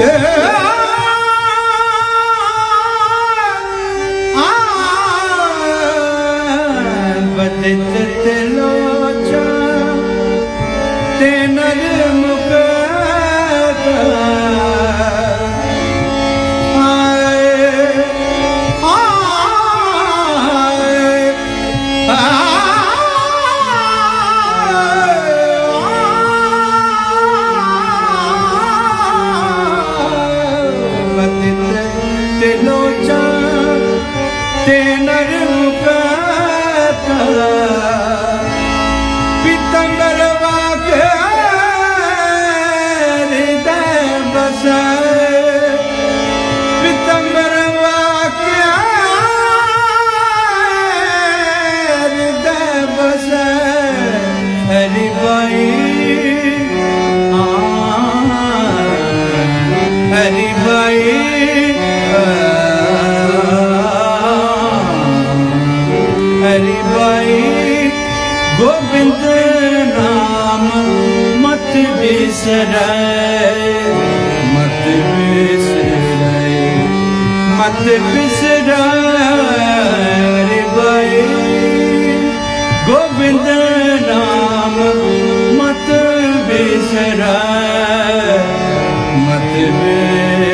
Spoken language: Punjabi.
Yeah. de noche. ਗਵਾਈ ਗੋਬਿੰਦ ਨਾਮ ਮਤ ਬਿਸਰੈ ਮਤ ਬਿਸਰੈ ਮਤ ਬਿਸਰੈ ਬਾਈ ਗੋਬਿੰਦ ਨਾਮ ਮਤ ਬਿਸਰੈ ਮਤ ਬਿਸਰੈ